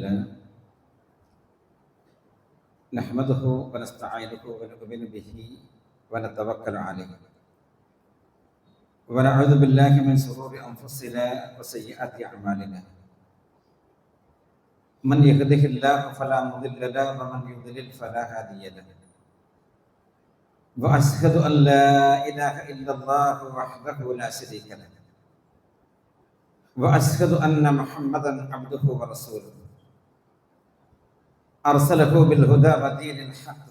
لله نحمده ونستعينه ونؤمن به ونتوكل عليه. ونعوذ بالله من شرور أنفسنا وسيئات أعمالنا. من يهده الله فلا مضل له ومن يضلل فلا هادي له. وأشهد أن لا إله إلا الله وحده لا شريك له. وأشهد أن محمدا عبده ورسوله. أرسله بالهدى ودين الحق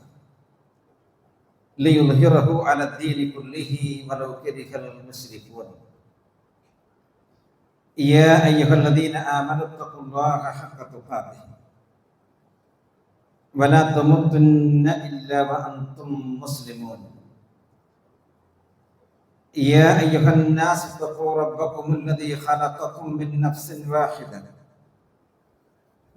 ليظهره على الدين كله ولو كره المشركون. يا أيها الذين آمنوا اتقوا الله حق تقاته. ولا تموتن إلا وأنتم مسلمون. يا أيها الناس اتقوا ربكم الذي خلقكم من نفس واحدة.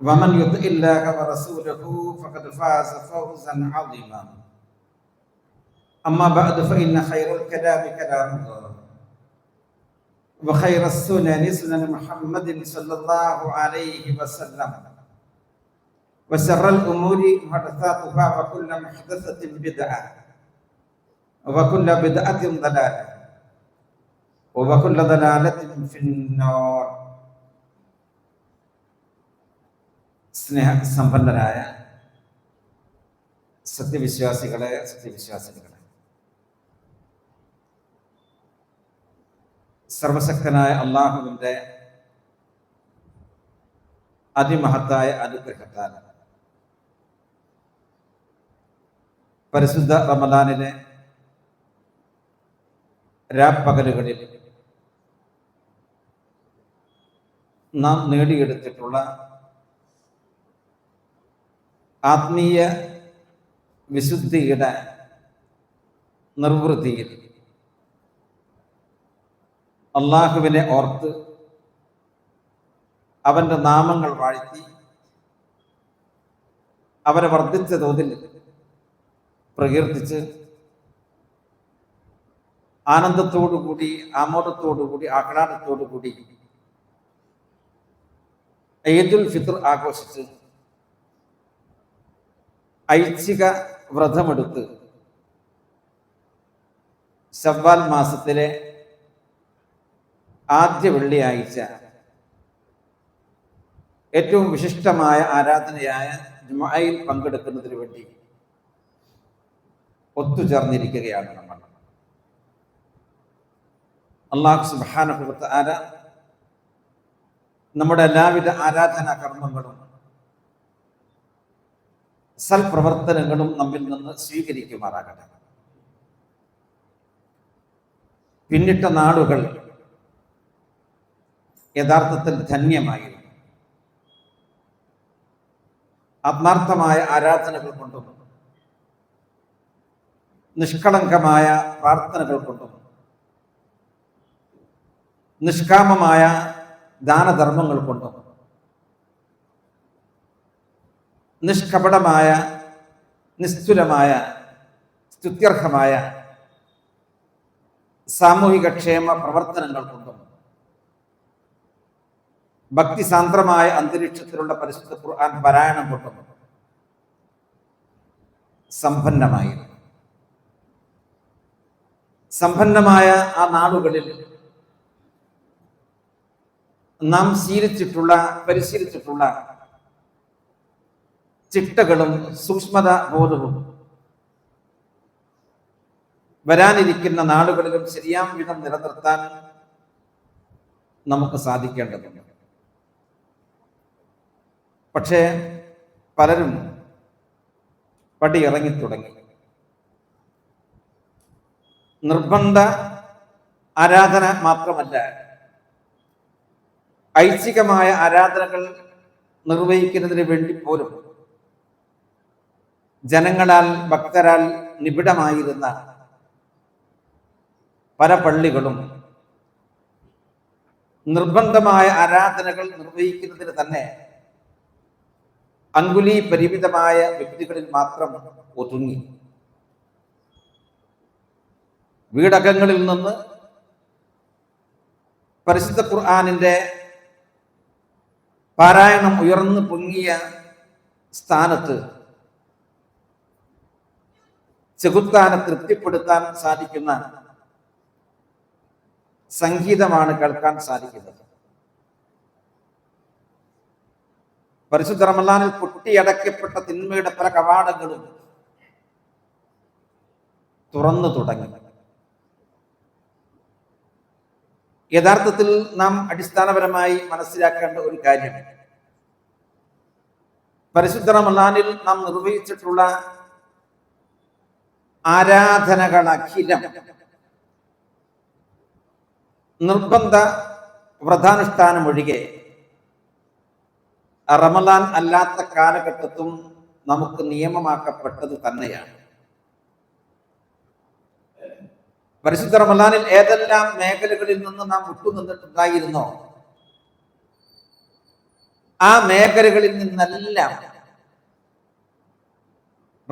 ومن يطع الله ورسوله فقد فاز فوزا عظيما. أما بعد فإن خير الكلام كلام الله وخير السنن سنن محمد صلى الله عليه وسلم وشر الأمور محدثاتها وكل محدثة بدعة وكل بدعة ضلالة وكل ضلالة في النار. സ്നേഹ സമ്പന്നരായ സത്യവിശ്വാസികളെ സത്യവിശ്വാസികളെ. സർവശക്തനായ അള്ളാഹുവിന്റെ അതിമഹത്തായ അനുഗ്രഹത്താൽ പരിശുദ്ധ റമദാനിലെ രാപ്പകലുകളിൽ നാം നേടിയെടുത്തിട്ടുള്ള ആത്മീയ വിശുദ്ധിയുടെ നിർവൃത്തിയിൽ അള്ളാഹുവിനെ ഓർത്ത് അവന്റെ നാമങ്ങൾ വാഴ്ത്തി അവരെ വർദ്ധിച്ച തോതിൽ പ്രകീർത്തിച്ച് ആനന്ദത്തോടുകൂടി ആമോദത്തോടുകൂടി ആഹ്ലാദത്തോടുകൂടി ഈദുൽ ഫിത്ർ ആഘോഷിച്ച് ഐച്ഛിക വ്രതമെടുത്ത് ശവ്വാൽ മാസത്തിലെ ആദ്യ വെള്ളിയാഴ്ച ഏറ്റവും വിശിഷ്ടമായ ആരാധനയായ ജുമായിൽ പങ്കെടുക്കുന്നതിന് വേണ്ടി ഒത്തുചേർന്നിരിക്കുകയാണ് നമ്മൾ. അള്ളാഹു സുബാന ആര നമ്മുടെ എല്ലാവിധ ആരാധനാ കർമ്മങ്ങളും സൽപ്രവർത്തനങ്ങളും നമ്മിൽ നിന്ന് സ്വീകരിക്കുമാറാകട്ടെ. പിന്നിട്ട നാടുകൾ യഥാർത്ഥത്തിൽ ധന്യമായിരുന്നു. ആത്മാർത്ഥമായ ആരാധനകൾ കൊണ്ടും നിഷ്കളങ്കമായ പ്രാർത്ഥനകൾ കൊണ്ടും നിഷ്കാമമായ ദാനധർമ്മങ്ങൾ കൊണ്ടും നിഷ്കപടമായ നിസ്തുലമായ സ്തുത്യർഹമായ സാമൂഹിക ക്ഷേമ പ്രവർത്തനങ്ങൾ കൊണ്ടും ഭക്തിസാന്ദ്രമായ അന്തരീക്ഷത്തിലുള്ള പരിശുദ്ധ ഖുർആൻ പാരായണം കൊണ്ടും സമ്പന്നമായിരുന്നു സമ്പന്നമായ ആ നാടുകളിൽ നാം ശീലിച്ചിട്ടുള്ള പരിശീലിച്ചിട്ടുള്ള ചിട്ടകളും സൂക്ഷ്മത ബോധവും വരാനിരിക്കുന്ന നാളുകളിലും ശരിയാം വിധം നിലനിർത്താൻ നമുക്ക് സാധിക്കേണ്ടതുണ്ട്. പക്ഷേ പലരും പടിയിറങ്ങി തുടങ്ങി. നിർബന്ധ ആരാധന മാത്രമല്ല ഐച്ഛികമായ ആരാധനകൾ നിർവഹിക്കുന്നതിന് വേണ്ടി പോലും ജനങ്ങളാൽ ഭക്തരാൽ നിബിഡമായിരുന്ന പല പള്ളികളും നിർബന്ധമായ ആരാധനകൾ നിർവഹിക്കുന്നതിന് തന്നെ അങ്കുലി പരിമിതമായ വ്യക്തികളിൽ മാത്രം ഒതുങ്ങി. വീടകങ്ങളിൽ നിന്ന് പരിശുദ്ധ ഖുർആാനിന്റെ പാരായണം ഉയർന്നു പൊങ്ങിയ സ്ഥാനത്ത് ചെകുത്താനെ തൃപ്തിപ്പെടുത്താൻ സാധിക്കുന്ന സംഗീതമാണ് കേൾക്കാൻ സാധിക്കുന്നത്. പരിശുദ്ധ റമലാനിൽ കുട്ടിയടക്കപ്പെട്ട തിന്മയുടെ പല കവാടങ്ങളും തുറന്നു തുടങ്ങി. യഥാർത്ഥത്തിൽ നാം അടിസ്ഥാനപരമായി മനസ്സിലാക്കേണ്ട ഒരു കാര്യം പരിശുദ്ധ റമലാനിൽ നാം നിർവഹിച്ചിട്ടുള്ള ആരാധനകളഖിലം. നിർബന്ധ വ്രതാനുഷ്ഠാനം ഒഴികെ റമലാൻ അല്ലാത്ത കാലഘട്ടത്തും നമുക്ക് നിയമമാക്കപ്പെട്ടത് തന്നെയാണ്. പരിശുദ്ധ റമലാനിൽ ഏതെല്ലാം മേഖലകളിൽ നിന്ന് നാം വിട്ടുനിന്നിട്ടുണ്ടായിരുന്നോ? ആ മേഖലകളിൽ നിന്നെല്ലാം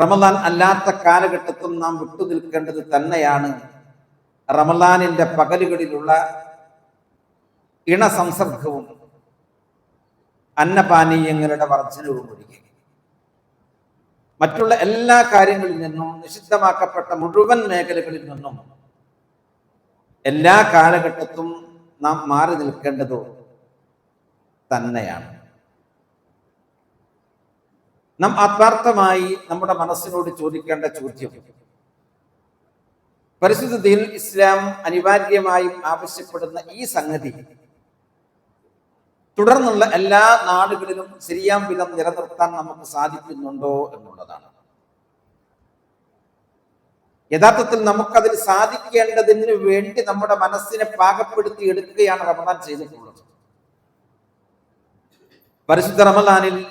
റമലാൻ അല്ലാത്ത കാലഘട്ടത്തും നാം വിട്ടുനിൽക്കേണ്ടത് തന്നെയാണ് റമദാനിന്റെ പകലുകളിലുള്ള ഇണസംസർഗവും അന്നപാനീയങ്ങളുടെ വർധനവും ഒഴികെ. മറ്റുള്ള എല്ലാ കാര്യങ്ങളിൽ നിന്നും നിഷിദ്ധമാക്കപ്പെട്ട മുഴുവൻ മേഖലകളിൽ നിന്നും എല്ലാ കാലഘട്ടത്തും നാം മാറി നിൽക്കേണ്ടതോ തന്നെയാണ്. നാം ആത്മാർത്ഥമായി നമ്മുടെ മനസ്സിനോട് ചോദിക്കേണ്ട ചോദ്യം. പരിശുദ്ധത്തിൽ ഇസ്ലാം അനിവാര്യമായും ആവശ്യപ്പെടുന്ന ഈ സംഗതി. തുടർന്നുള്ള എല്ലാ നാടുകളിലും ശരിയാം വിധം നിലനിർത്താൻ നമുക്ക് സാധിക്കുന്നുണ്ടോ എന്നുള്ളതാണ്. യഥാർത്ഥത്തിൽ നമുക്കതിൽ സാധിക്കേണ്ടതിന് വേണ്ടി നമ്മുടെ മനസ്സിനെ പാകപ്പെടുത്തി എടുക്കുകയാണ് റമദാൻ ചെയ്തിട്ടുള്ളത്. പരിശുദ്ധ റമദാനിൽ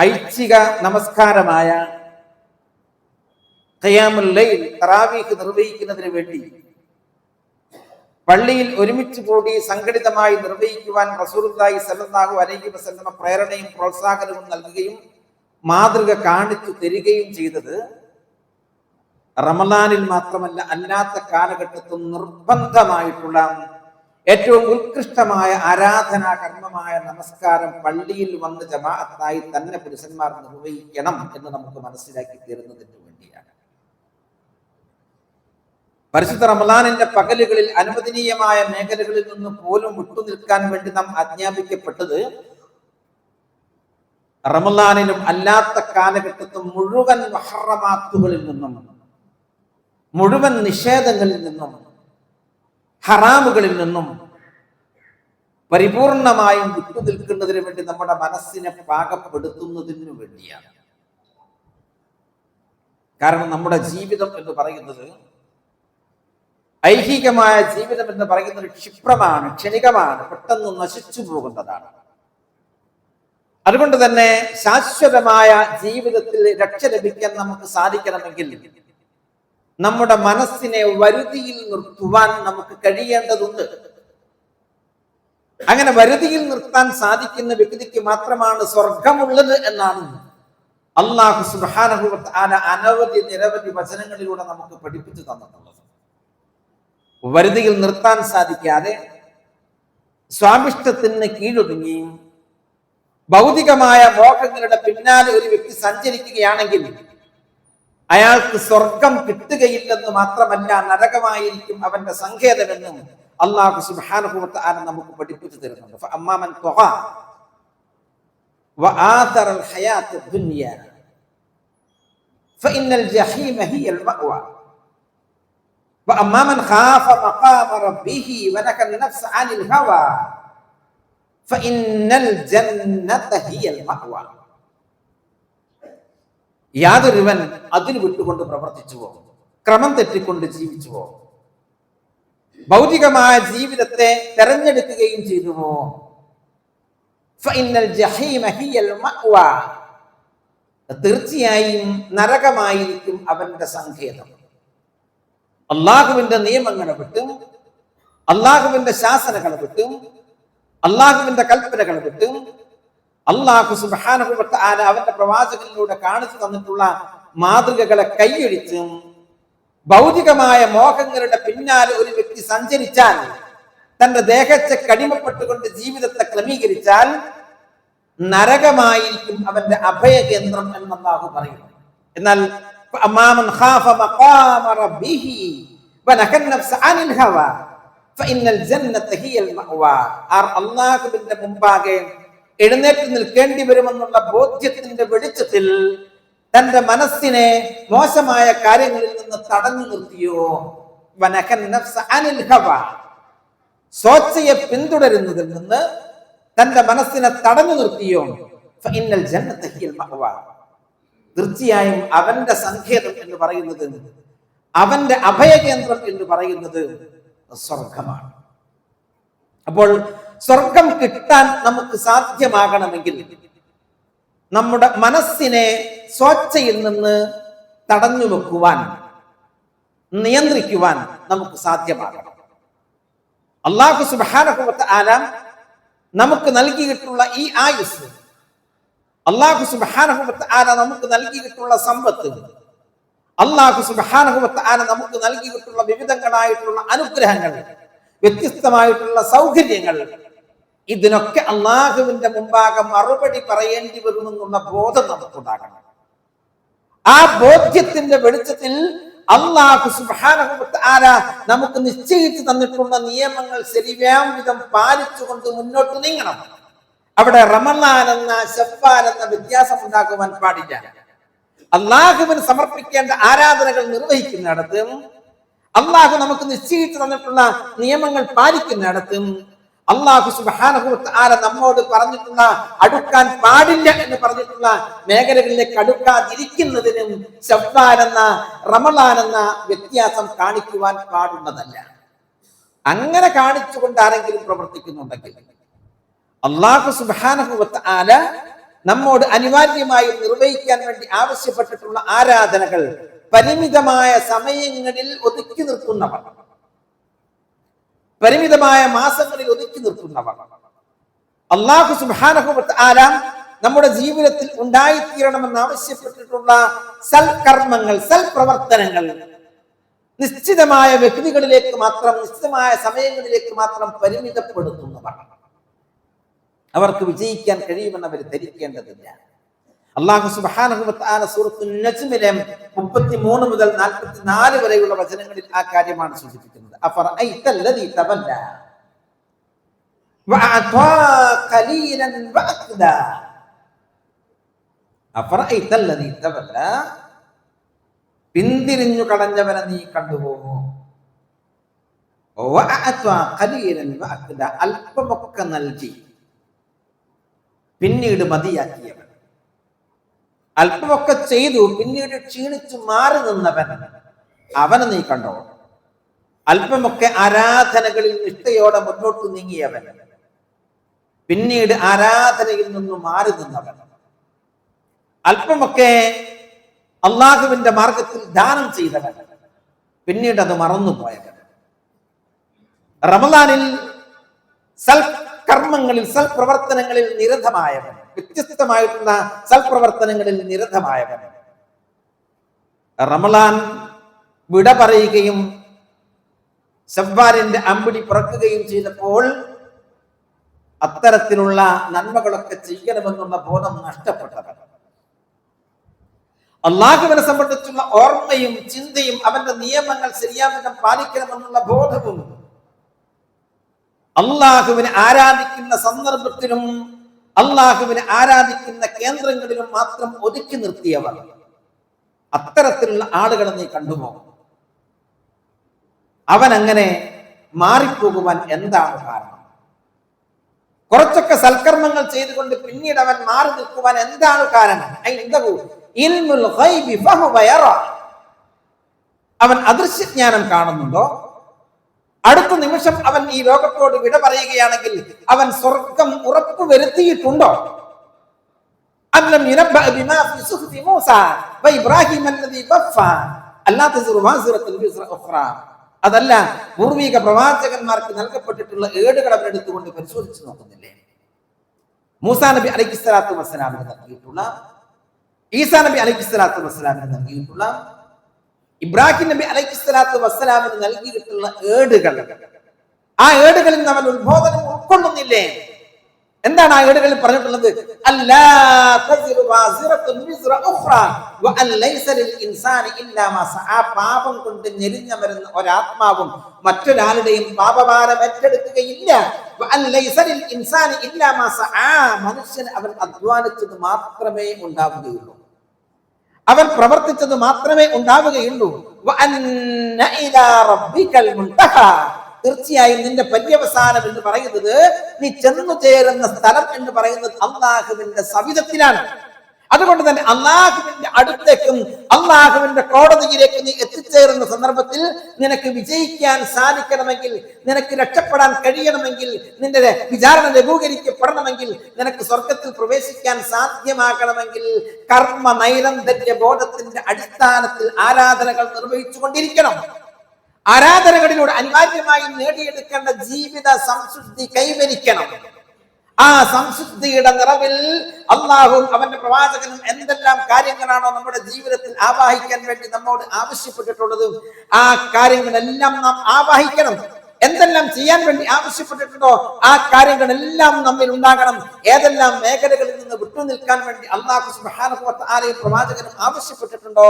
ഐച്ഛിക നമസ്കാരമായ ഖയാമുല്ലൈൽ തറാവീഹ് നിർവഹിക്കുന്നതിന് വേണ്ടി പള്ളിയിൽ ഒരുമിച്ച് കൂടി സംഘടിതമായി നിർവഹിക്കുവാൻ റസൂർദായി സല്ലാഹു അലൈഹി വസല്ലമ പ്രേരണയും പ്രോത്സാഹനവും നൽകുകയും മാതൃക കാണിച്ചു തരികയും ചെയ്തത് റമദാനിൽ മാത്രമല്ല അല്ലാത്ത കാലഘട്ടത്തും നിർബന്ധമായിട്ടുള്ള ഏറ്റവും ഉത്കൃഷ്ടമായ ആരാധനാ കർമ്മമായ നമസ്കാരം പള്ളിയിൽ വന്ന് ജമാഅത്തായി തന്നെ പുരുഷന്മാർ നിർവഹിക്കണം എന്ന് നമുക്ക് മനസ്സിലാക്കി തീരുന്നതിന് വേണ്ടിയാണ്. പരിശുദ്ധ റമദാനിന്റെ പകലുകളിൽ അനുവദനീയമായ മേഖലകളിൽ നിന്ന് പോലും വിട്ടുനിൽക്കാൻ വേണ്ടി നാം ആജ്ഞാപിക്കപ്പെട്ടത് റമദാനിലും അല്ലാത്ത കാലഘട്ടത്തും മുഴുവൻ വഹറമാത്തുകളിൽ നിന്നും മുഴുവൻ നിഷേധങ്ങളിൽ നിന്നും ഹറാമുകളിൽ നിന്നും പരിപൂർണമായും വിട്ടു നിൽക്കുന്നതിന് വേണ്ടി നമ്മുടെ മനസ്സിനെ പാകപ്പെടുത്തുന്നതിനു വേണ്ടിയാണ്. കാരണം നമ്മുടെ ജീവിതം എന്ന് പറയുന്നത് ഐഹികമായ ജീവിതം എന്ന് പറയുന്നത് ക്ഷിപ്രമാണ് ക്ഷണികമാണ് പെട്ടെന്ന് നശിച്ചു പോകുന്നതാണ്. അതുകൊണ്ട് തന്നെ ശാശ്വതമായ ജീവിതത്തിൽ രക്ഷ ലഭിക്കാൻ നമുക്ക് സാധിക്കണമെങ്കിൽ നമ്മുടെ മനസ്സിനെ വരുതിയിൽ നിർത്തുവാൻ നമുക്ക് കഴിയേണ്ടതുണ്ട്. അങ്ങനെ വരുതിയിൽ നിർത്താൻ സാധിക്കുന്ന വ്യക്തിക്ക് മാത്രമാണ് സ്വർഗമുള്ളത് എന്നാണ് അള്ളാഹു സുബാനഹുവത്ത് അനവധി നിരവധി വചനങ്ങളിലൂടെ നമുക്ക് പഠിപ്പിച്ചു തന്നിട്ടുള്ളത്. വരുതിയിൽ നിർത്താൻ സാധിക്കാതെ സ്വാമിഷ്ടത്തിന് കീഴൊതുങ്ങി ഭൗതികമായ മോഹങ്ങളുടെ പിന്നാലെ ഒരു വ്യക്തി സഞ്ചരിക്കുകയാണെങ്കിൽ അയാൾക്ക് സ്വർഗം കിട്ടുകയില്ലെന്ന് മാത്രമല്ല നരകമായിരിക്കും അവന്റെ സങ്കേതമെന്നും അള്ളാഹു സുബാനുഭവത്ത് ആന നമുക്ക് പഠിപ്പിച്ചു തരുന്നുണ്ട് അമ്മാമൻ الحياة الدنيا فإن الجحيم هي المأوى وأما من خاف مقام ربه ونهى النفس عن الهوى فإن الجنة هي المأوى യാതൊരുവൻ അതിന് വിട്ടുകൊണ്ട് പ്രവർത്തിച്ചുവോ ക്രമം തെറ്റിക്കൊണ്ട് ജീവിച്ചുവോ ഭൗതികമായ ജീവിതത്തെ തെരഞ്ഞെടുക്കുകയും ചെയ്തുവോ തീർച്ചയായും നരകമായിരിക്കും അവന്റെ സങ്കേതം. അള്ളാഹുവിന്റെ നിയമങ്ങളെ വിട്ടും അള്ളാഹുവിന്റെ ശാസനകളെ വിട്ടും അള്ളാഹുവിന്റെ കൽപ്പനകളെ വിട്ടും അള്ളാഹു സുബാനുഭവത്ത ആന അവന്റെ പ്രവാചകനിലൂടെ കാണിച്ചു തന്നിട്ടുള്ള മാതൃകകളെ കൈയൊഴിച്ചും ഭൗതികമായ മോഹങ്ങളുടെ പിന്നാലെ ഒരു വ്യക്തി സഞ്ചരിച്ചാൽ തന്റെ ദേഹത്തെ കടിമപ്പെട്ടുകൊണ്ട് ജീവിതത്തെ ക്രമീകരിച്ചാൽ നരകമായിരിക്കും അവന്റെ അഭയകേന്ദ്രം എന്ന് അള്ളാഹു പറയുന്നു. എന്നാൽ അള്ളാഹുബിന്റെ മുമ്പാകെ എഴുന്നേറ്റ് നിൽക്കേണ്ടി വരുമെന്നുള്ള ബോധ്യത്തിന്റെ വെളിച്ചത്തിൽ തന്റെ മനസ്സിനെ മോശമായ കാര്യങ്ങളിൽ നിന്ന് തടഞ്ഞു നിർത്തിയോ? സ്വച്ഛയെ പിന്തുടരുന്നതിൽ നിന്ന് തന്റെ മനസ്സിനെ തടഞ്ഞു നിർത്തിയോ? തീർച്ചയായും അവന്റെ സങ്കേതം എന്ന് പറയുന്നത് അവന്റെ അഭയകേന്ദ്രം എന്ന് പറയുന്നത് സ്വർഗമാണ് അപ്പോൾ സ്വർഗം കിട്ടാൻ നമുക്ക് സാധ്യമാകണമെങ്കിൽ നമ്മുടെ മനസ്സിനെ സ്വേച്ഛയിൽ നിന്ന് തടഞ്ഞു വെക്കുവാൻ നിയന്ത്രിക്കുവാൻ നമുക്ക് സാധ്യമാകണം. അള്ളാഹു സുബാനഹുമത്ത് ആലാം നമുക്ക് നൽകിയിട്ടുള്ള ഈ ആയുസ് അള്ളാഹു സുബാനഹുമത്ത് ആല നമുക്ക് നൽകിയിട്ടുള്ള സമ്പത്ത് അള്ളാഹു സുബാനഹുമത്ത് ആല നമുക്ക് നൽകിയിട്ടുള്ള വിവിധങ്ങളായിട്ടുള്ള അനുഗ്രഹങ്ങൾ വ്യത്യസ്തമായിട്ടുള്ള സൗകര്യങ്ങൾ ഇതിനൊക്കെ അള്ളാഹുവിന്റെ മുമ്പാകെ മറുപടി പറയേണ്ടി വരുമെന്നുള്ള ബോധം നമുക്കുണ്ടാകണം. ആ ബോധ്യത്തിന്റെ വെളിച്ചത്തിൽ അള്ളാഹു ആല നമുക്ക് നിശ്ചയിച്ചു തന്നിട്ടുള്ള നിയമങ്ങൾ ശരിയാം വിധം പാലിച്ചുകൊണ്ട് മുന്നോട്ട് നീങ്ങണം. അവിടെ റമലാൻ എന്ന ഷബ്ബാൻ എന്ന വ്യത്യാസം ഉണ്ടാക്കുവാൻ പാടില്ല. അള്ളാഹുവിന് സമർപ്പിക്കേണ്ട ആരാധനകൾ നിർവഹിക്കുന്നിടത്തും അള്ളാഹു നമുക്ക് നിശ്ചയിച്ചു തന്നിട്ടുള്ള നിയമങ്ങൾ പാലിക്കുന്നിടത്തും അള്ളാഹു സുബാനഹുത്ത് ആര നമ്മോട് പറഞ്ഞിട്ടുള്ള അടുക്കാൻ പാടില്ല എന്ന് പറഞ്ഞിട്ടുള്ള മേഖലകളിലേക്ക് അടുക്കാതിരിക്കുന്നതിനും റമളാൻ എന്ന വ്യത്യാസം കാണിക്കുവാൻ പാടുള്ളതല്ല. അങ്ങനെ കാണിച്ചുകൊണ്ട് ആരെങ്കിലും പ്രവർത്തിക്കുന്നുണ്ടെങ്കിൽ അള്ളാഹു സുബാനഹുവത്ത് ആര നമ്മോട് അനിവാര്യമായും നിർവഹിക്കാൻ വേണ്ടി ആവശ്യപ്പെട്ടിട്ടുള്ള ആരാധനകൾ പരിമിതമായ സമയങ്ങളിൽ ഒതുക്കി നിർത്തുന്നവർ. പരിമിതമായ മാസങ്ങളിൽ ഒതുക്കി നിർത്തുന്നവർ. അള്ളാഹു സുബാനഹുവത്ത് ആരാം നമ്മുടെ ജീവിതത്തിൽ ഉണ്ടായിത്തീരണമെന്ന് ആവശ്യപ്പെട്ടിട്ടുള്ള സൽകർമ്മങ്ങൾ സൽപ്രവർത്തനങ്ങൾ നിശ്ചിതമായ വ്യക്തികളിലേക്ക് മാത്രം നിശ്ചിതമായ സമയങ്ങളിലേക്ക് മാത്രം പരിമിതപ്പെടുത്തുന്നവർ. അവർക്ക് വിജയിക്കാൻ കഴിയുമെന്ന് അവർ ധരിക്കേണ്ടതില്ല. അള്ളാഹു സുബാന സൂറത്തു നജ്മിലെ മുപ്പത്തി മൂന്ന് മുതൽ നാൽപ്പത്തി നാല് വരെയുള്ള വചനങ്ങളിൽ ആ കാര്യമാണ് സൂചിപ്പിക്കുന്നത്. പിന്തിരിഞ്ഞു കളഞ്ഞവനെ നീ വഅഖ്ദാ. അല്പമൊക്കെ നൽകി. പിന്നീട് മതിയാക്കിയവൻ. അല്പമൊക്കെ ചെയ്തു പിന്നീട് ക്ഷീണിച്ചു മാറി നിന്നവൻ അവനെ നീ കണ്ടോ? അല്പമൊക്കെ ആരാധനകളിൽ നിഷ്ഠയോടെ മുന്നോട്ട് നീങ്ങിയവൻ. പിന്നീട് ആരാധനയിൽ നിന്നും മാറി നിന്നവൻ. അല്പമൊക്കെ അള്ളാഹുവിന്റെ മാർഗത്തിൽ ദാനം ചെയ്തവൻ. പിന്നീട് അത് മറന്നുപോയവൻ. റമദാനിൽ സൽ കർമ്മങ്ങളിൽ സൽപ്രവർത്തനങ്ങളിൽ നിരതമായവൻ. വ്യത്യസ്തമായിട്ടുള്ള സൽപ്രവർത്തനങ്ങളിൽ നിരതമായവൻ. റമളാൻ വിട പറയുകയും ഷവ്വാലിന്റെ അമ്പിടി പുറക്കുകയും ചെയ്തപ്പോൾ അത്തരത്തിലുള്ള നന്മകളൊക്കെ ചെയ്യണമെന്നുള്ള ബോധം നഷ്ടപ്പെട്ടവൻ. അള്ളാഹുവിനെ സംബന്ധിച്ചുള്ള ഓർമ്മയും ചിന്തയും അവന്റെ നിയമങ്ങൾ ശരിയാവിധം പാലിക്കണമെന്നുള്ള ബോധവും അള്ളാഹുവിനെ ആരാധിക്കുന്ന സന്ദർഭത്തിലും അള്ളാഹുവിനെ ആരാധിക്കുന്ന കേന്ദ്രങ്ങളിലും മാത്രം ഒതുക്കി നിർത്തിയവർ. അത്തരത്തിലുള്ള ആളുകളെ നീ കണ്ടുപോകും അവൻ അങ്ങനെ മാറിപ്പോകുവാൻ എന്താണ് കാരണം? കുറച്ചൊക്കെ സൽക്കർമ്മങ്ങൾ ചെയ്തുകൊണ്ട് പിന്നീട് അവൻ മാറി നിൽക്കുവാൻ എന്താണ് കാരണം. അവൻ അദൃശ്യജ്ഞാനം കാണുന്നുണ്ടോ? അടുത്ത നിമിഷം അവൻ ഈ ലോകത്തോട് വിട പറയുകയാണെങ്കിൽ അവൻ സ്വർഗം ഉറപ്പു വരുത്തിയിട്ടുണ്ടോ അതല്ല പൂർവീക പ്രവാചകന്മാർക്ക് നൽകപ്പെട്ടിട്ടുള്ള ഏടുകൾ അവരെടുത്തുകൊണ്ട് പരിശോധിച്ചു നോക്കുന്നില്ലേ? മൂസാ നബി അലൈഹിസ്ലാത്തു വസ്സലാമിന് നൽകിയിട്ടുള്ള ഈസാ നബി അലൈഹിസ്ലാത്തു വസ്സലാമിന് നൽകിയിട്ടുള്ള ഇബ്രാഹിം നബി അലൈഹി സ്വലാത്തു വസ്സലാമിന് നൽകിയിട്ടുള്ള ഏടുകൾ. ആ ഏടുകളിൽ അവൻ ഉത്ബോധനം ഉൾക്കൊള്ളുന്നില്ലേ? എന്താണ് ആ ഏടുകളിൽ പറഞ്ഞിട്ടുള്ളത്. പാപം കൊണ്ട് ഞെരിഞ്ഞ വരുന്ന ഒരാത്മാവും മറ്റൊരാളുടെയും പാപഭാരം ഏറ്റെടുക്കുകയില്ല. മനുഷ്യൻ അവൻ അധ്വാനിച്ചത് മാത്രമേ ഉണ്ടാവുകയുള്ളൂ. അവൻ പ്രവർത്തിച്ചത് മാത്രമേ ഉണ്ടാവുകയുള്ളൂ. തീർച്ചയായും നിന്റെ പര്യവസാനം എന്ന് പറയുന്നത് നീ ചെന്നു ചേരുന്ന സ്ഥലം എന്ന് പറയുന്നത് അള്ളാഹുവിന്റെ സവിധത്തിലാണ് അതുകൊണ്ട് തന്നെ അള്ളാഹുവിന്റെ അടുത്തേക്കും അള്ളാഹുവിന്റെ കോടതിയിലേക്ക് നീ എത്തിച്ചേരുന്ന സന്ദർഭത്തിൽ നിനക്ക് വിജയിക്കാൻ സാധിക്കണമെങ്കിൽ നിനക്ക് രക്ഷപ്പെടാൻ കഴിയണമെങ്കിൽ നിന്റെ വിചാരണ ലഘൂകരിക്കപ്പെടണമെങ്കിൽ നിനക്ക് സ്വർഗത്തിൽ പ്രവേശിക്കാൻ സാധ്യമാകണമെങ്കിൽ കർമ്മ നൈരന്തര്യ ബോധത്തിന്റെ അടിസ്ഥാനത്തിൽ ആരാധനകൾ നിർവഹിച്ചു കൊണ്ടിരിക്കണം ആരാധനകളിലൂടെ അനിവാര്യമായും നേടിയെടുക്കേണ്ട ജീവിത സംശുദ്ധി കൈവരിക്കണം. ആ സംശുദ്ധിയുടെ നിറവിൽ അള്ളാഹും അവന്റെ പ്രവാചകനും എന്തെല്ലാം കാര്യങ്ങളാണോ നമ്മുടെ ജീവിതത്തിൽ ആവാഹിക്കാൻ വേണ്ടി നമ്മോട് ആവശ്യപ്പെട്ടിട്ടുള്ളത് ആ കാര്യങ്ങളെല്ലാം നാം ആവാഹിക്കണം. എന്തെല്ലാം ചെയ്യാൻ വേണ്ടി ആവശ്യപ്പെട്ടിട്ടുണ്ടോ ആ കാര്യങ്ങളെല്ലാം നമ്മിൽ ഉണ്ടാകണം. ഏതെല്ലാം മേഖലകളിൽ നിന്ന് വിട്ടുനിൽക്കാൻ വേണ്ടി അള്ളാഹു സുബാനുഭവത്ത് ആരെയും പ്രവാചകനും ആവശ്യപ്പെട്ടിട്ടുണ്ടോ?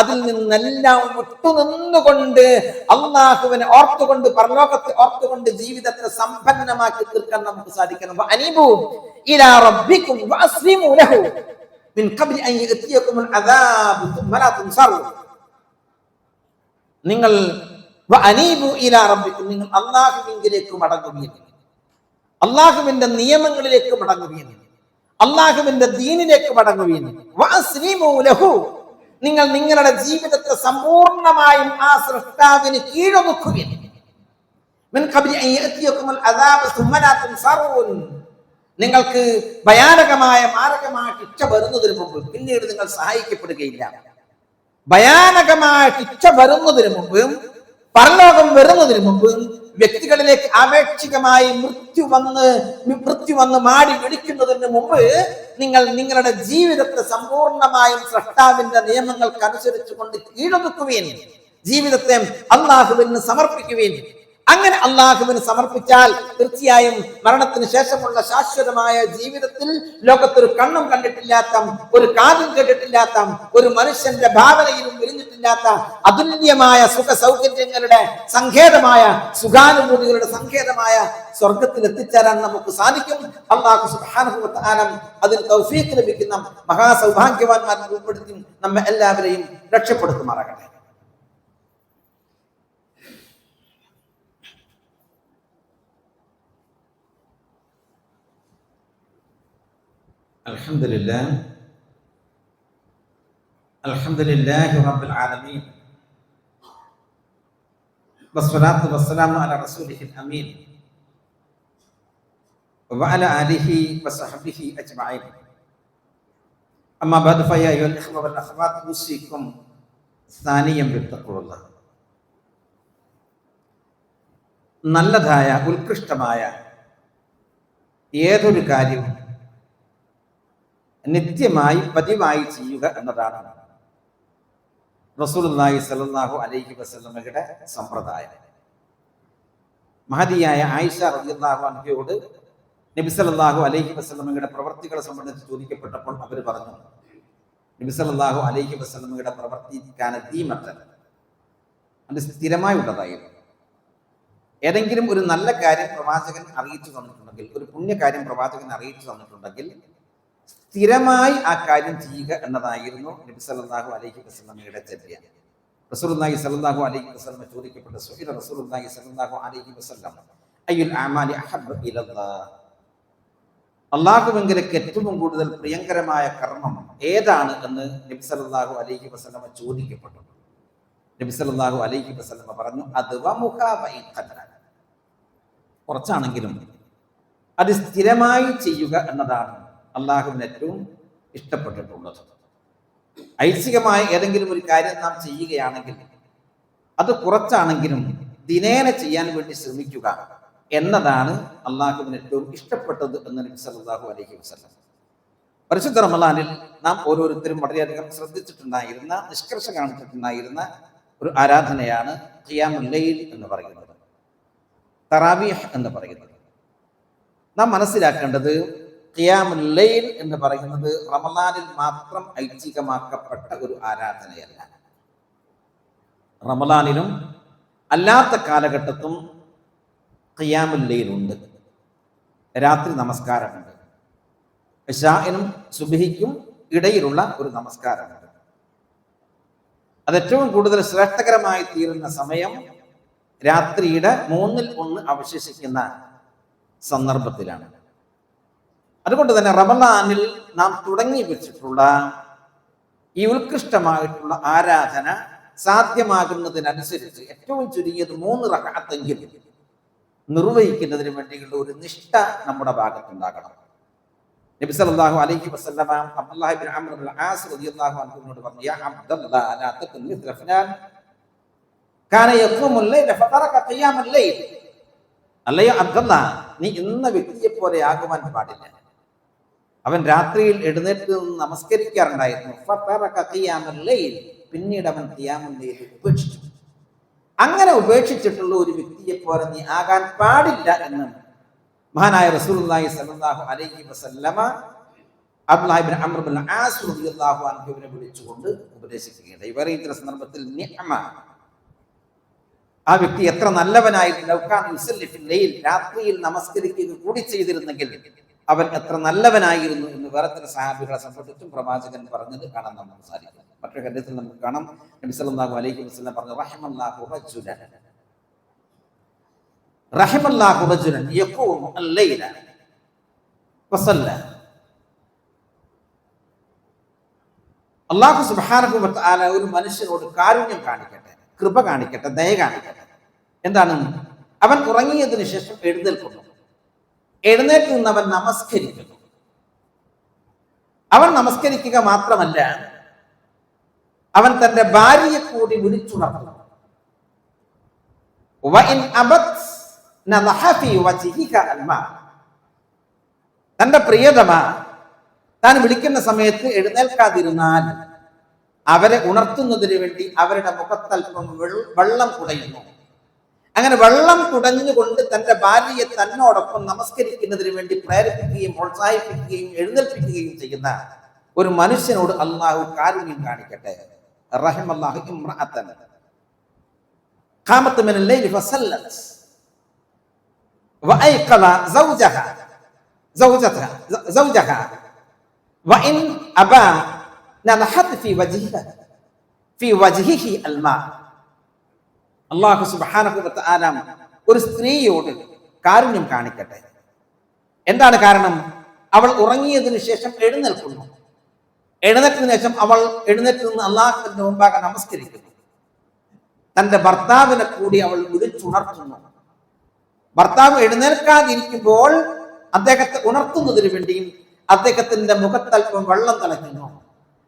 അതിൽ നിന്നെല്ലാം വിട്ടുനിന്നുകൊണ്ട് അള്ളാഹുവിനെ ഓർത്തുകൊണ്ട് പരലോകത്തെ ഓർത്തുകൊണ്ട് ജീവിതത്തെ സമ്പന്നമാക്കി തീർക്കാൻ നമുക്ക് സാധിക്കണം. അനീബു ഇലാ റബ്ബിക്കും വഅസ്ലിമു ലഹു മിൻ ഖബ്ലി അൻ യഅതിയകുമുൽ അദാബ് തുമ്മ ലാ നിങ്ങൾ നിങ്ങൾ അള്ളാഹുവിങ്കിലേക്ക് മടങ്ങുകയും അള്ളാഹുവിന്റെ നിയമങ്ങളിലേക്ക് മടങ്ങുകയും അള്ളാഹുവിന്റെ ദീനിലേക്ക് മടങ്ങുകയും നിങ്ങൾ നിങ്ങളുടെ ജീവിതത്തെ സമ്പൂർണമായും ആ സൃഷ്ടാവിന് കീഴൊതുക്കുകയാണ് നിങ്ങൾക്ക് ഭയാനകമായ മാരകമായ ശിക്ഷ വരുന്നതിന് മുമ്പ് പിന്നീട് നിങ്ങൾ സഹായിക്കപ്പെടുകയില്ല. ഭയാനകമായ ശിക്ഷ വരുന്നതിന് മുമ്പ് പരലോകം വരുന്നതിന് മുമ്പ് വ്യക്തികളിലേക്ക് ആപേക്ഷികമായി മൃത്യു വന്ന് മൃത്യു വന്ന് മാടി വിളിക്കുന്നതിന് മുമ്പ് നിങ്ങൾ നിങ്ങളുടെ ജീവിതത്തെ സമ്പൂർണമായും സൃഷ്ടാവിന്റെ നിയമങ്ങൾക്ക് അനുസരിച്ചുകൊണ്ട് കീഴൊതുക്കുകയും ജീവിതത്തെ അള്ളാഹുവിന് സമർപ്പിക്കുകയും അങ്ങനെ അള്ളാഹുവിന് സമർപ്പിച്ചാൽ തീർച്ചയായും മരണത്തിന് ശേഷമുള്ള ശാശ്വതമായ ജീവിതത്തിൽ ലോകത്തൊരു കണ്ണും കണ്ടിട്ടില്ലാത്ത ഒരു കാതും കേട്ടിട്ടില്ലാത്ത ഒരു മനുഷ്യന്റെ ഭാവനയിലും വിരിഞ്ഞിട്ടില്ലാത്ത അതുല്യമായ സുഖ സൗകര്യങ്ങളുടെ സങ്കേതമായ സുഖാനുഭൂതികളുടെ സങ്കേതമായ സ്വർഗത്തിൽ എത്തിച്ചേരാൻ നമുക്ക് സാധിക്കും. അള്ളാഹു സുഖാനുഭവത്താനം അതിൽ തൗഫീഖ് ലഭിക്കുന്ന മഹാസൗഭാഗ്യവാന്മാരെ ഉൾപ്പെടുത്തി നമ്മെ എല്ലാവരെയും രക്ഷപ്പെടുത്തുമാറാകട്ടെ. الحمد لله الحمد لله رب العالمين والصلاة والسلام على رسوله الأمين وعلى آله وصحبه أجمعين أما بعد فيا أيها الإخوة والأخوات أوصيكم ثانيا بالتقوى الله നല്ലതായ ഉത്കൃഷ്ടമായ ഏതൊരു കാര്യവും നിത്യമായി പതിവായി ചെയ്യുക എന്നതാണ് റസൂലുള്ളാഹി സ്വല്ലല്ലാഹു അലൈഹി വസ്ലമയുടെ സമ്പ്രദായം. മഹതിയായ ആയിഷ റളിയല്ലാഹു അൻഹയോട് നബി സല്ലാഹു അലൈഹി വസ്ലമയുടെ പ്രവർത്തികളെ സംബന്ധിച്ച് ചോദിക്കപ്പെട്ടപ്പോൾ അവർ പറഞ്ഞു നബി സല്ലാഹു അലൈഹി വസ്ലമയുടെ പ്രവർത്തി കാനത്തീമത്തൻ അത് സ്ഥിരമായി ഉള്ളതായിരുന്നു. ഏതെങ്കിലും ഒരു നല്ല കാര്യം പ്രവാചകൻ അറിയിച്ചു തന്നിട്ടുണ്ടെങ്കിൽ ഒരു പുണ്യകാര്യം പ്രവാചകൻ അറിയിച്ചു തന്നിട്ടുണ്ടെങ്കിൽ സ്ഥിരമായി ആ കാര്യം ചെയ്യുക എന്നതായിരുന്നു നബി സല്ലാഹു അലൈഹി വസ്ലമയുടെ ചര്യ. റസൂലുള്ളാഹി സല്ലല്ലാഹു അലൈഹി വസ്ലമ ചോദിക്കപ്പെട്ട സുഹൈല റസൂർനായി സല്ലാഹു അലൈഹി വസ്ലം അയ്യുൽ അമാലി അഹബ് അള്ളാഹുവെങ്കിലേക്ക് ഏറ്റവും കൂടുതൽ പ്രിയങ്കരമായ കർമ്മം ഏതാണ് എന്ന് നബി സല്ലല്ലാഹു അലൈഹി വസ്ലമ ചോദിക്കപ്പെട്ടു. നബി സല്ലല്ലാഹു അലൈഹി വസല്ലമ പറഞ്ഞു അത് കുറച്ചാണെങ്കിലും അത് സ്ഥിരമായി ചെയ്യുക എന്നതാണ് അള്ളാഹുവിന് ഏറ്റവും ഇഷ്ടപ്പെട്ടിട്ടുള്ളത്. ഐച്ഛികമായ ഏതെങ്കിലും ഒരു കാര്യം നാം ചെയ്യുകയാണെങ്കിൽ അത് കുറച്ചാണെങ്കിലും ദിനേന ചെയ്യാൻ വേണ്ടി ശ്രമിക്കുക എന്നതാണ് അള്ളാഹുവിന് ഏറ്റവും ഇഷ്ടപ്പെട്ടത് എന്ന് നബി അലൈഹി വസല്ലം. പരിശുദ്ധ റമലാനിൽ നാം ഓരോരുത്തരും വളരെയധികം ശ്രദ്ധിച്ചിട്ടുണ്ടായിരുന്ന നിഷ്കർഷ കാണിച്ചിട്ടുണ്ടായിരുന്ന ഒരു ആരാധനയാണ് ഖിയാമുല്ലയിൽ എന്ന് പറയുന്നത്. തറാവീഹ് എന്ന് പറയുന്നത്. നാം മനസ്സിലാക്കേണ്ടത് ഖിയാമുല്ലൈൽ എന്ന് പറയുന്നത് റമലാനിൽ മാത്രം ഐച്ഛികമാക്കപ്പെട്ട ഒരു ആരാധനയല്ല. റമലാനിലും അല്ലാത്ത കാലഘട്ടത്തും ഖിയാമുല്ലയിലുണ്ട് രാത്രി നമസ്കാരമുണ്ട്. ഇഷാഇനും സുബിഹിക്കും ഇടയിലുള്ള ഒരു നമസ്കാരമുണ്ട്. അത് ഏറ്റവും കൂടുതൽ ശ്രേഷ്ഠകരമായി തീരുന്ന സമയം രാത്രിയുടെ മൂന്നിൽ ഒന്ന് അവശേഷിക്കുന്ന സന്ദർഭത്തിലാണ്. അതുകൊണ്ട് തന്നെ റമദാനിൽ നാം തുടങ്ങി വെച്ചിട്ടുള്ള ഈ ഉത്കൃഷ്ടമായിട്ടുള്ള ആരാധന സാധ്യമാകുന്നതിനനുസരിച്ച് ഏറ്റവും ചുരുങ്ങിയത് മൂന്ന് റഹാത്തെങ്കിലും നിർവഹിക്കുന്നതിന് വേണ്ടിയുള്ള ഒരു നിഷ്ഠ നമ്മുടെ ഭാഗത്തുണ്ടാകണം. നബി സല്ലല്ലാഹു അലൈഹി വസല്ലമ Abdullahi bin Amr ibn Aas റളിയല്ലാഹു അൻഹുവിനോട് പറഞ്ഞു യാ അബ്ദല്ലാഹ് ലാ തകുൻ മിസ്ല കാന ലൈല ഫതറക ഖിയാമൽ ലൈൽ. അല്ലയോ അബ്ദല്ലാ നീ ഇന്ന വ്യക്തിയെ പോലെ ആകുവാൻ പാടില്ല. അവൻ രാത്രിയിൽ എഴുന്നേറ്റ് നിന്ന് നമസ്കരിക്കാറുണ്ടായിരുന്നു. പിന്നീട് അവൻ ഖിയാമുൽ ലൈൽ ഉപേക്ഷിച്ചു. അങ്ങനെ ഉപേക്ഷിച്ചിട്ടുള്ള ഒരു വ്യക്തിയെ പോലെ നീ ആകാൻ പാടില്ല എന്ന് മഹാനായ റസൂലുള്ളാഹി സ്വല്ലല്ലാഹു അലൈഹി വസല്ലമ ആസ് റളിയല്ലാഹു വിളിച്ചുകൊണ്ട് ഉപദേശിക്കുകയുണ്ടായി. വേറെ ഇത്തരം സന്ദർഭത്തിൽ നിഅമ. ആ വ്യക്തി എത്ര നല്ലവനായിരുന്നു. ലൈൽ. രാത്രിയിൽ നമസ്കരിക്കുക കൂടി ചെയ്തിരുന്നെങ്കിൽ അവൻ എത്ര നല്ലവനായിരുന്നു എന്ന് വേറെ ചില സഹാബികളെ സംബന്ധിച്ചും പ്രവാചകൻ പറഞ്ഞത് കാണാൻ നമുക്ക് സാധിക്കും മറ്റൊരു കാര്യത്തിൽ നമുക്ക് കാണാം. നബി സല്ലല്ലാഹു അലൈഹി വസല്ലം പറഞ്ഞു റഹമല്ലാഹു റജുലൻ റഹമല്ലാഹു റജുലൻ യഖൂമു അൽ-ലൈല വസല്ല. അള്ളാഹു സുബ്ഹാനഹു വ തആല ഒരു മനുഷ്യനോട് കാരുണ്യം കാണിക്കട്ടെ കൃപ കാണിക്കട്ടെ ദയ കാണിക്കട്ടെ. എന്താണ്? അവൻ ഉറങ്ങിയതിനു ശേഷം എഴുന്നേൽക്കുന്നു. എഴുന്നേറ്റ് നിന്നവൻ നമസ്കരിക്കുന്നു. അവൻ നമസ്കരിക്കുക മാത്രമല്ല അവൻ തന്റെ ഭാര്യയെ കൂടി വിളിച്ചുണർന്നു. തന്റെ പ്രിയതമ താൻ വിളിക്കുന്ന സമയത്ത് എഴുന്നേൽക്കാതിരുന്നാൽ അവരെ ഉണർത്തുന്നതിന് വേണ്ടി അവരുടെ മുഖത്തൽപ്പം വെള്ളം കുടയുന്നു. അങ്ങനെ വെള്ളം കുടഞ്ഞുകൊണ്ട് തന്റെ ഭാര്യയെ തന്നോടൊപ്പം നമസ്കരിക്കുന്നതിന് വേണ്ടി പ്രേരിപ്പിക്കുകയും പ്രോത്സാഹിപ്പിക്കുകയും എഴുന്നേൽപ്പിക്കുകയും ചെയ്യുന്ന ഒരു മനുഷ്യനോട് അള്ളാഹു കാരുണ്യം കാണിക്കട്ടെ റഹിമല്ലാഹു ഇമ്രഅത്തൻ قامت من الليل فصلت وأيقظ زوجها زوجتها زوجها وإن أبى نضحت في وجهها في وجهه الماء അള്ളാഹു സുബാനഹുബത്ത് ഒരു സ്ത്രീയോട് കാരുണ്യം കാണിക്കട്ടെ. എന്താണ് കാരണം? അവൾ ഉറങ്ങിയതിനു ശേഷം എഴുന്നേൽക്കുന്നു. എഴുന്നേറ്റതിനു ശേഷം അവൾ എഴുന്നേറ്റ് നിന്ന് അള്ളാഹുവിന്റെ മുമ്പാകെ നമസ്കരിക്കുന്നു. തന്റെ ഭർത്താവിനെ കൂടി അവൾ വിളിച്ചുണർത്തുന്നു. ഭർത്താവ് എഴുന്നേൽക്കാതിരിക്കുമ്പോൾ അദ്ദേഹത്തെ ഉണർത്തുന്നതിന് വേണ്ടിയും അദ്ദേഹത്തിന്റെ മുഖത്തൽപ്പം വെള്ളം തളയ്ക്കുന്നു.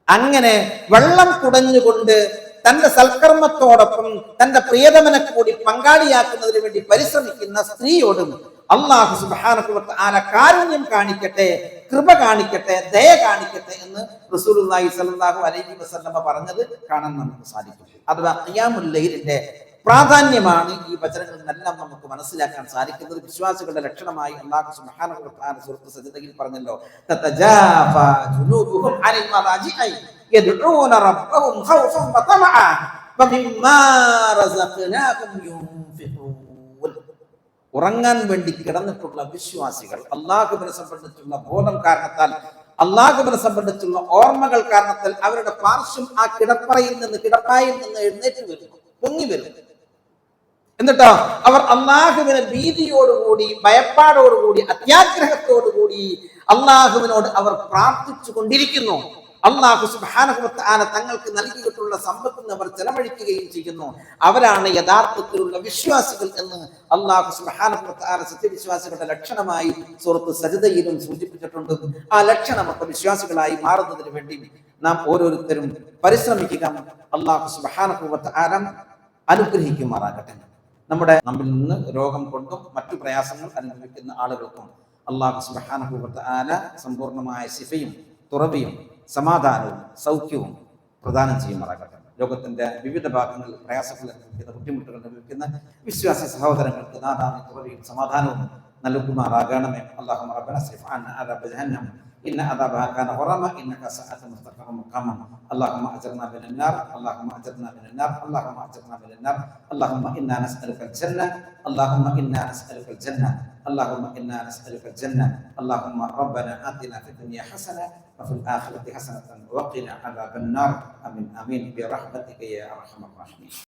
അങ്ങനെ വെള്ളം കുടഞ്ഞുകൊണ്ട് തന്റെ സൽക്കർമ്മത്തോടൊപ്പം തന്റെ പ്രിയതമനെ കൂടി പങ്കാളിയാക്കുന്നതിന് വേണ്ടി പരിശ്രമിക്കുന്ന സ്ത്രീയോടും അള്ളാഹു സുബാനക്കുവത്ത് ആല കാരുണ്യം കാണിക്കട്ടെ കൃപ കാണിക്കട്ടെ ദയ കാണിക്കട്ടെ എന്ന് റസൂലുള്ളാഹി സ്വല്ലല്ലാഹു അലൈഹി വസല്ലമ പറഞ്ഞത് കാണാൻ നമുക്ക് സാധിക്കും. അഥവാ അയ്യാമുല്ലൈലിന്റെ പ്രാധാന്യമാണ് ഈ വചനങ്ങളിൽ നിന്നെല്ലാം നമുക്ക് മനസ്സിലാക്കാൻ സാധിക്കുന്നത്. വിശ്വാസികളുടെ ലക്ഷണമായി അള്ളാഹു തആല സൂറത്ത് സജ്ദയിൽ പറഞ്ഞല്ലോ യദ്ഊന റബ്ബഹും ഖൗഫൻ വതമഅ വമിമ്മാ റസഖനാഹും യുൻഫിഖൂൻ ഉറങ്ങാൻ വേണ്ടി കിടന്നിട്ടുള്ള വിശ്വാസികൾ അള്ളാഹുബിനെ സംബന്ധിച്ചുള്ള ബോധം കാരണത്താൽ അള്ളാഹുബിനെ സംബന്ധിച്ചുള്ള ഓർമ്മകൾ കാരണത്താൽ അവരുടെ പാർശ്വം ആ കിടപ്പറയിൽ നിന്ന് കിടപ്പായിൽ നിന്ന് എഴുന്നേറ്റ് വരുന്നു പൊങ്ങി വരുന്നു എന്നിട്ടോ അവർ അള്ളാഹുവിനെ ഭീതിയോടുകൂടി ഭയപ്പാടോടുകൂടി അത്യാഗ്രഹത്തോടുകൂടി അള്ളാഹുവിനോട് അവർ പ്രാർത്ഥിച്ചു കൊണ്ടിരിക്കുന്നു അള്ളാഹു സുബാനഹുത്താന തങ്ങൾക്ക് നൽകിയിട്ടുള്ള സമ്പത്ത് അവർ ചെലവഴിക്കുകയും ചെയ്യുന്നു. അവരാണ് യഥാർത്ഥത്തിലുള്ള വിശ്വാസികൾ എന്ന് അള്ളാഹു സുബാനഹുത്താന സത്യവിശ്വാസികളുടെ ലക്ഷണമായി സുഹൃത്ത് സരിതയിലും സൂചിപ്പിച്ചിട്ടുണ്ട്. ആ ലക്ഷണം ഒക്കെ വിശ്വാസികളായി മാറുന്നതിന് വേണ്ടി നാം ഓരോരുത്തരും പരിശ്രമിക്കുക. അള്ളാഹു സുബാനഹുത്താന അനുഗ്രഹിക്കുമാറാകട്ടെ. നമ്മുടെ നമ്മിൽ നിന്ന് രോഗം കൊണ്ടും മറ്റു പ്രയാസങ്ങൾ അനുഭവിക്കുന്ന ആളുകൾക്കും അള്ളാഹു സുബാനഹുബത്ത് ആല സമ്പൂർണമായ ശിഫയും തുറവിയും സമാധാനവും സൗഖ്യവും പ്രദാനം ചെയ്യുമാറാകട്ടെ. ലോകത്തിന്റെ വിവിധ ഭാഗങ്ങളിൽ പ്രയാസങ്ങൾ അനുഭവിക്കുന്ന ബുദ്ധിമുട്ടുകൾ അനുഭവിക്കുന്ന വിശ്വാസി സഹോദരങ്ങൾക്ക് നാദാമി തുറവിയും സമാധാനവും നൽകുമാറാകണമേ. അള്ളാഹു റബ്ബന സിഫ് അന്ന അദാബ ജഹന്നം إن عذابها كان غراما إنك ساءت مستقرا مقاما. اللهم أجرنا من النار اللهم أجرنا من النار اللهم أجرنا من النار. اللهم إنا نسألك الجنة اللهم إنا نسألك الجنة اللهم إنا نسألك الجنة. اللهم ربنا آتنا في الدنيا حسنة وفي الآخرة حسنة وقنا عذاب النار. آمين آمين. برحمتك يا أرحم الراحمين.